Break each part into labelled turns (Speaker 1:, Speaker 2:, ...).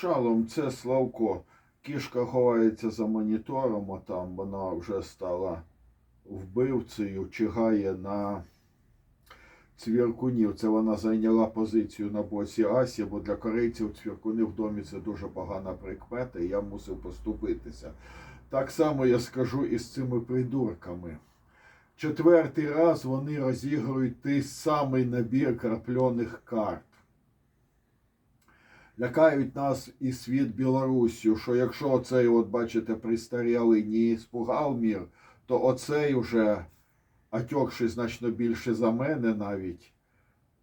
Speaker 1: Шалом, це Славко. Кішка ховається за монітором, а там вона вже стала вбивцею, чигає на цвіркунів. Це вона зайняла позицію на боці Асі, бо для корейців цвіркуни в домі це дуже погана прикмета, і я мусив поступитися. Так само я скажу і з цими придурками. Четвертий раз вони розігрують той самий набір краплених карт. Лякають нас і світ Білорусію, що якщо оцей, от бачите, пристарілий не спугав мір, то оцей уже, отекший значно більше за мене навіть,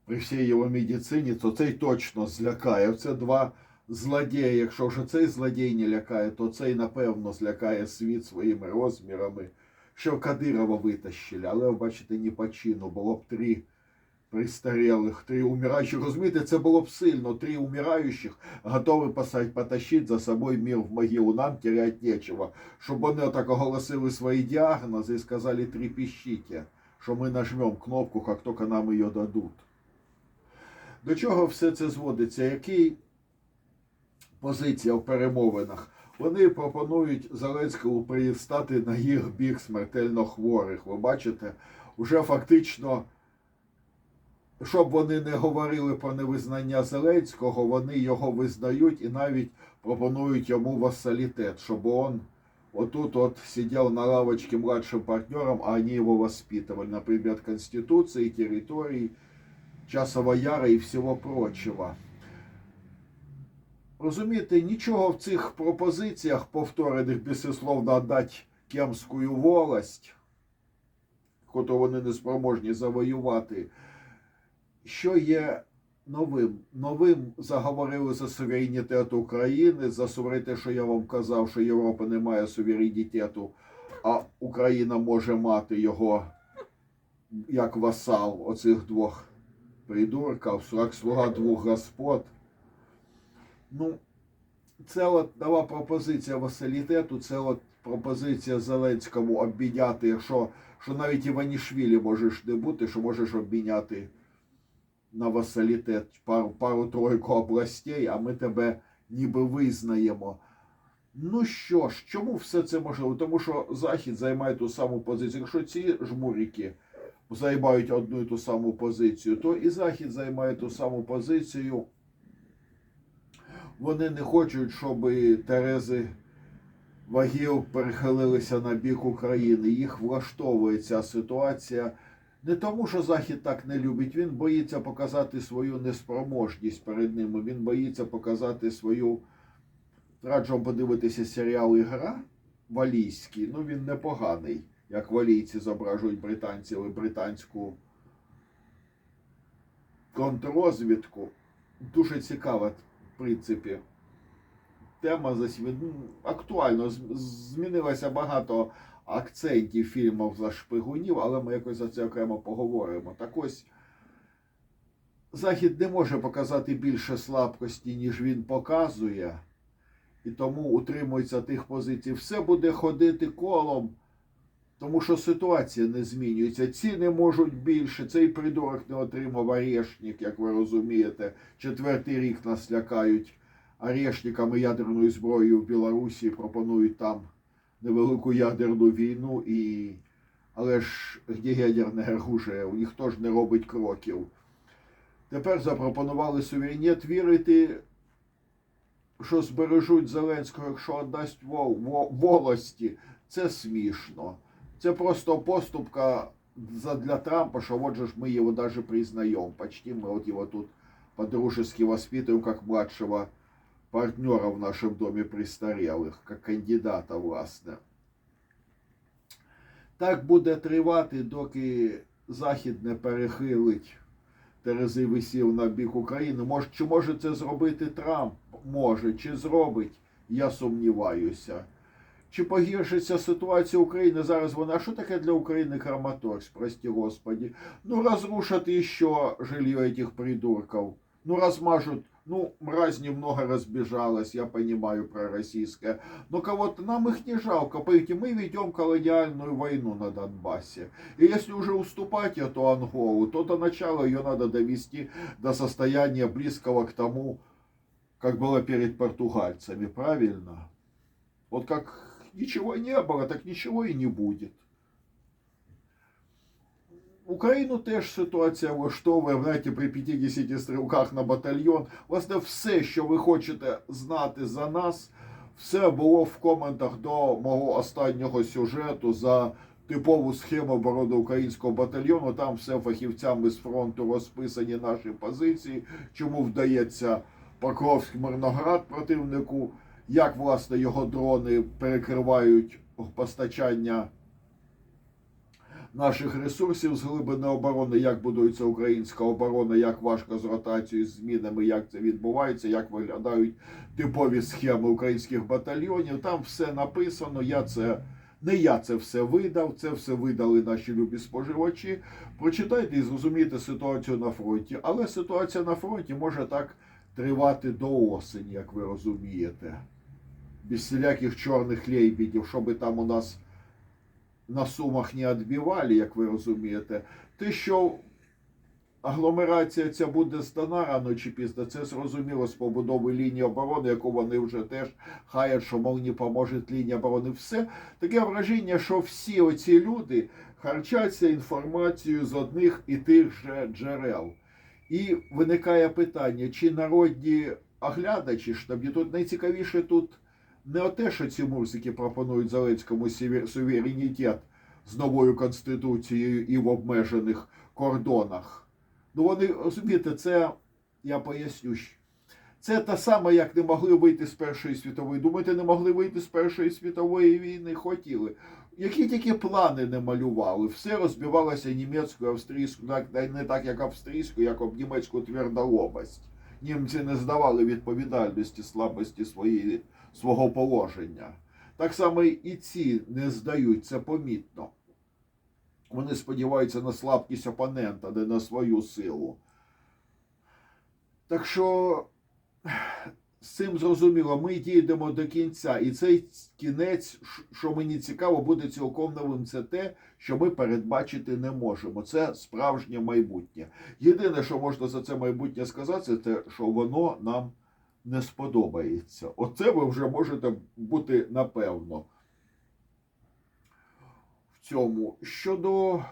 Speaker 1: при всій його медицині, то цей точно злякає. Це два злодії. Якщо вже цей злодій не лякає, то цей, напевно, злякає світ своїми розмірами. Що Кадирова витащили, але, бачите, не по чину, було б три пристарілих, три умираючих. Розумієте, це було б сильно. Три умираючих готові потащити за собою мір в могилу. Нам терять нечего. Щоб вони так оголосили свої діагнози і сказали трепещите, що ми нажмемо кнопку, як тільки нам її дадуть. До чого все це зводиться? Який позиція в перемовинах? Вони пропонують Зеленському пристати на їх бік смертельно хворих. Ви бачите, уже фактично, щоб вони не говорили про невизнання Зеленського, вони його визнають і навіть пропонують йому вассалітет, щоб он отут от сидел на лавочке младшим партнером, а они его воспитывали, например, Конституции, территорий, Часова Яра і всього прочего. Розумієте, нічого в цих пропозиціях, повторених безусловно, віддати Кемську волость, котру вони не спроможні завоювати, що є новим? Новим заговорили за суверенітет України, за суверенітет, що я вам казав, що Європа не має суверенітету, а Україна може мати його як васал оцих двох придурків, як слуга двох господ. Ну, це от нова пропозиція васалітету, це от пропозиція Зеленському обміняти, якщо що навіть Іванішвілі можеш не бути, що можеш обміняти на васалітет пару, пару-тройку областей, а ми тебе ніби визнаємо. Ну що ж, чому все це можливо? Тому що Захід займає ту саму позицію. Якщо ці жмурики займають одну і ту саму позицію, то і Захід займає ту саму позицію. Вони не хочуть, щоб Терези вагів перехилилися на бік України. Їх влаштовує ця ситуація. Не тому, що Захід так не любить, він боїться показати свою неспроможність перед ними. Він боїться показати свою. Раджу вам подивитися серіал Ігра валійський. Ну він непоганий, як валійці зображують британців і британську контррозвідку. Дуже цікава, в принципі, тема засвід... ну, актуально. Змінилося багато акцентів фільмів за шпигунів, але ми якось за це окремо поговоримо. Так ось Захід не може показати більше слабкості, ніж він показує, і тому утримується тих позицій. Все буде ходити колом, тому що ситуація не змінюється. Ціни можуть більше. Цей придурок не отримав орешник, як ви розумієте. Четвертий рік нас лякають орешниками ядерною зброєю в Білорусі, пропонують там невелику ядерну війну, і... але ж де ядерне оружие? Ніхто ж не робить кроків. Тепер запропонували суверенітет вірити, що збережуть Зеленського, якщо віддасть вол, во- волості. Це смішно. Це просто поступка за- для Трампа, что вот же ж мы его даже признаем. Почти мы вот его тут по-дружески воспитываем как младшего партнера в нашем доме престарелых, как кандидата, власне. Так буде тривати, доки Захід не перехилить Терези висів на бік України. Може, чи може це зробити Трамп? Може. Чи зробить? Я сумніваюся. Чи погіршиться ситуація України зараз? Вона що таке для України Краматорськ, прости господи? Ну, разрушат еще жилье этих придурков. Ну, размажут. Ну, мразь немного разбежалась, я понимаю пророссийская. Но кого-то нам их не жалко. Понимаете, мы ведем колониальную войну на Донбассе. И если уже уступать эту Анголу, то до начала ее надо довести до состояния близкого к тому, как было перед португальцами, правильно? Вот как ничего не было, так ничего и не будет. Україну теж ситуація влаштовує, знаєте, при 50 стрілках на батальйон. Власне, все, що ви хочете знати за нас, все було в коментах до мого останнього сюжету за типову схему оборони українського батальйону. Там все фахівцями з фронту розписані наші позиції, чому вдається Покровський Мирноград противнику, як власне його дрони перекривають постачання наших ресурсів з глибини оборони, як будується українська оборона, як важко з ротацією, з змінами, як це відбувається, як виглядають типові схеми українських батальйонів. Там все написано. Я це не я це все видав, це все видали наші любі споживачі. Прочитайте і зрозумійте ситуацію на фронті. Але ситуація на фронті може так тривати до осені, як ви розумієте. Без всіляких чорних лейбідів, щоб там у нас на сумах не відбивали, як ви розумієте. Те, що агломерація ця буде здана рано чи пізно, це зрозуміло з побудови лінії оборони, яку вони вже теж хаять, що мов не поможе лінія оборони. Все таке враження, що всі оці люди харчаться інформацією з одних і тих же джерел. І виникає питання, чи народні оглядачі штабі тут найцікавіше тут не те, що ці мурсики пропонують Зеленському суверенітет з новою конституцією і в обмежених кордонах. Ну вони розумієте, це я поясню. Це те саме, як не могли вийти з Першої світової. Думаєте, не могли вийти з Першої світової війни? Хотіли. Які тільки плани не малювали, все розбивалося німецькою, австрійською, не так, як австрійською, як об німецьку твердолобость. Німці не здавали відповідальності слабості своєї, свого положення. Так само і ці не здають, це помітно. Вони сподіваються на слабкість опонента, не на свою силу. Так що з цим зрозуміло, ми дійдемо до кінця. І цей кінець, що мені цікаво, буде цілком новим. Це те, що ми передбачити не можемо. Це справжнє майбутнє. Єдине, що можна за це майбутнє сказати, це те, що воно нам не сподобається. Оце ви вже можете бути напевно. В цьому щодо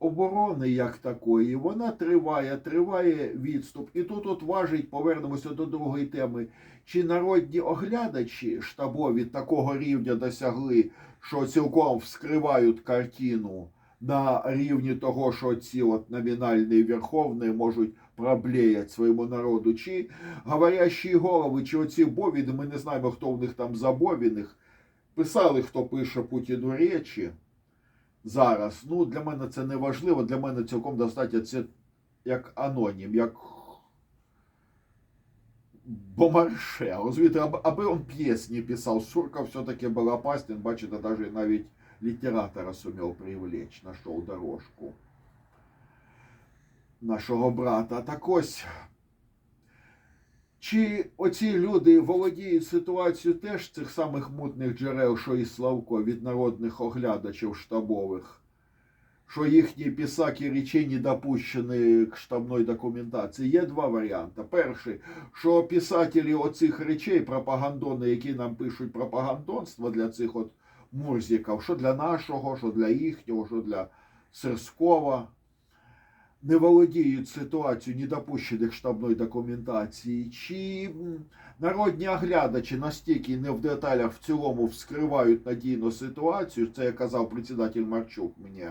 Speaker 1: оборони як такої, вона триває, триває відступ. І тут от важить, повернемося до другої теми. Чи народні оглядачі штабові такого рівня досягли, що цілком вскривають картину на рівні того, що ці от номінальні верховні можуть проблеять своєму народу, чи говорящі голови, чи оці бовіни, ми не знаємо, хто в них там за бовіних, писали, хто пише Путіну речі зараз. Ну, для мене це не важливо, для мене цілком достатньо це як анонім, як бомарше. Розумієте, аби, він п'єсні писав, Сурка все-таки Балапастін, бачите, навіть навіть літератора сумів привлечь, знайшов дорожку нашого брата. Так ось, чи оці люди володіють ситуацією теж цих самих мутних джерел, що і Славко від народних оглядачів штабових, що їхні писаки речей не допущені к штабної документації? Є два варіанти. Перший, що писателі оцих речей, пропагандони, які нам пишуть пропагандонство для цих от мурзиків, що для нашого, що для їхнього, що для Сирського, не володіють ситуацією недопущених штабної документації, чи народні оглядачі настільки не в деталях в цілому вскривають надійну ситуацію, це я казав председатель Марчук мені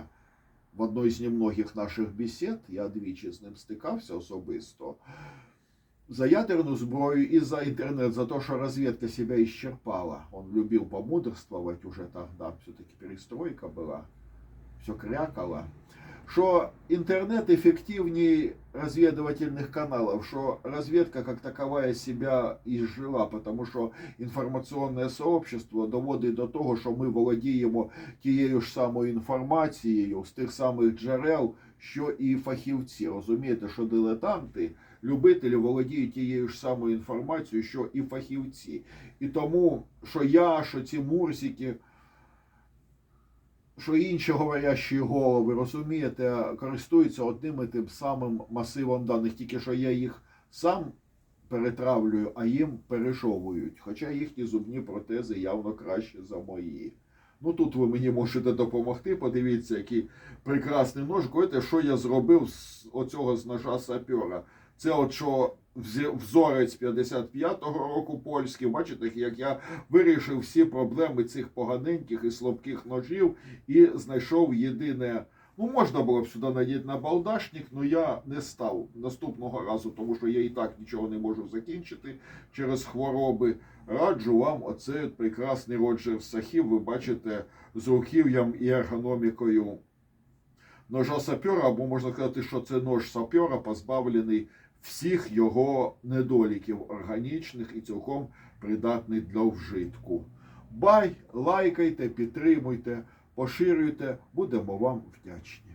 Speaker 1: в одній з немногих наших бесід, я двічі з ним стикався особисто, за ядерну зброю і за інтернет, за те, що розвідка себя исчерпала. Он любил помудрствовать уже тогда, все-таки перестройка была, все крякало. Що інтернет ефективнее разведывательных каналов, що разведка как таковая себя изжила, потому що інформаційне сообщество доводить до того, що ми володіємо тією ж самою інформацією з тих самих джерел, що і фахівці. Розумієте, що дилетанти, любителі володіють тією ж самою інформацією, що і фахівці. І тому, що я, що ці мурсики, що інші говорящі голови, розумієте, користуються одним і тим самим масивом даних, тільки що є їх Сам перетравлюю, а їм перешовують. Хоча їхні зубні протези явно краще за мої. Ну тут ви мені можете допомогти. Подивіться, який прекрасний нож. Знаєте, що я зробив з оцього з ножа сапера. Це от що взорець 55-го року польський. Бачите, як я вирішив всі проблеми цих поганеньких і слабких ножів і знайшов єдине. Ну, можна було б сюди надіти на балдашник, але я не став наступного разу, тому що я і так нічого не можу закінчити через хвороби. Раджу вам оцей прекрасний Роджер Сахів. Ви бачите з руків'ям і ергономікою ножа сапера, або можна сказати, що це нож сапера, позбавлений всіх його недоліків органічних і цілком придатний для вжитку. Бай, лайкайте, підтримуйте, поширюйте, будемо вам вдячні.